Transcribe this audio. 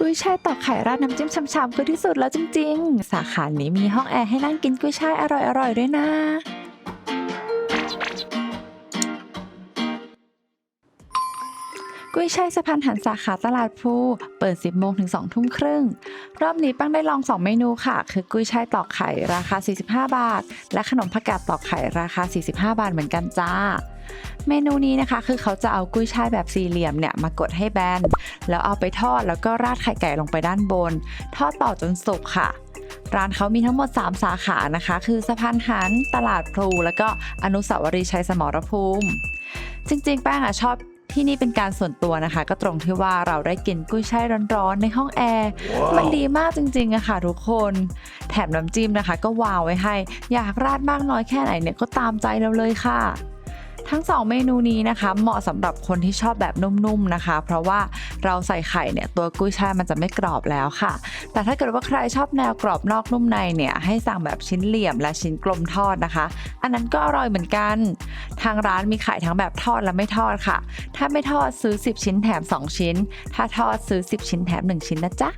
กุ้ยช่ายตอกไข่ราดน้ำจิ้มช่ำๆคือที่สุดแล้วจริง ๆ สาขานี้มีห้องแอร์ให้นั่งกินกุ้ยช่ายอร่อยๆด้วยนะ กุ้ยช่ายสะพานหันสาขาตลาดพลูเปิด 10 โมงถึง 2 ทุ่มครึ่ง รอบนี้ปังได้ลอง 2 เมนูค่ะ คือกุ้ยช่ายตอกไข่ราคา 45 บาท และขนมผักกาดตอกไข่ราคา 45 บาทเหมือนกันจ้า เมนูนี้นะคะ คือเขาจะเอากุ้ยช่ายแบบสี่เหลี่ยมเนี่ยมากดให้แบน แล้วเอาไปทอดแล้วก็ราดไข่ไก่ลงไปด้านบน ทอดต่อจนสุกค่ะร้านเขามีทั้งหมด 3 สาขานะคะ คือสะพานหัน ตลาดพลู แล้วก็อนุสาวรีย์ชัยสมรภูมิ จริงๆ แป้งอะชอบที่นี่เป็นการส่วนตัวนะคะ ก็ตรงที่ว่าเราได้กินกุ้ยช่ายร้อนๆ ในห้องแอร์มันดีมากจริงๆอะค่ะทุกคน แถมน้ำจิ้มนะคะ ก็วาวไว้ให้ อยากราดมากน้อยแค่ไหนเนี่ยก็ตามใจเราเลยค่ะ ทั้งสองเมนูนี้นะคะเหมาะสำหรับคนที่ชอบแบบนุ่มๆนะคะ เพราะว่าเราใส่ไข่เนี่ยตัวกุ้ยช่ายมันจะไม่กรอบแล้วค่ะ แต่ถ้าเกิดว่าใครชอบแนวกรอบนอกนุ่มในเนี่ยให้สั่งแบบชิ้นเหลี่ยมและชิ้นกลมทอดนะคะ อันนั้นก็อร่อยเหมือนกัน ทางร้านมีขายทั้งแบบทอดและไม่ทอดค่ะ ถ้าไม่ทอดซื้อ 10 ชิ้นแถม 2 ชิ้น ถ้าทอดซื้อ 10 ชิ้นแถม 1 ชิ้นนะจ๊ะ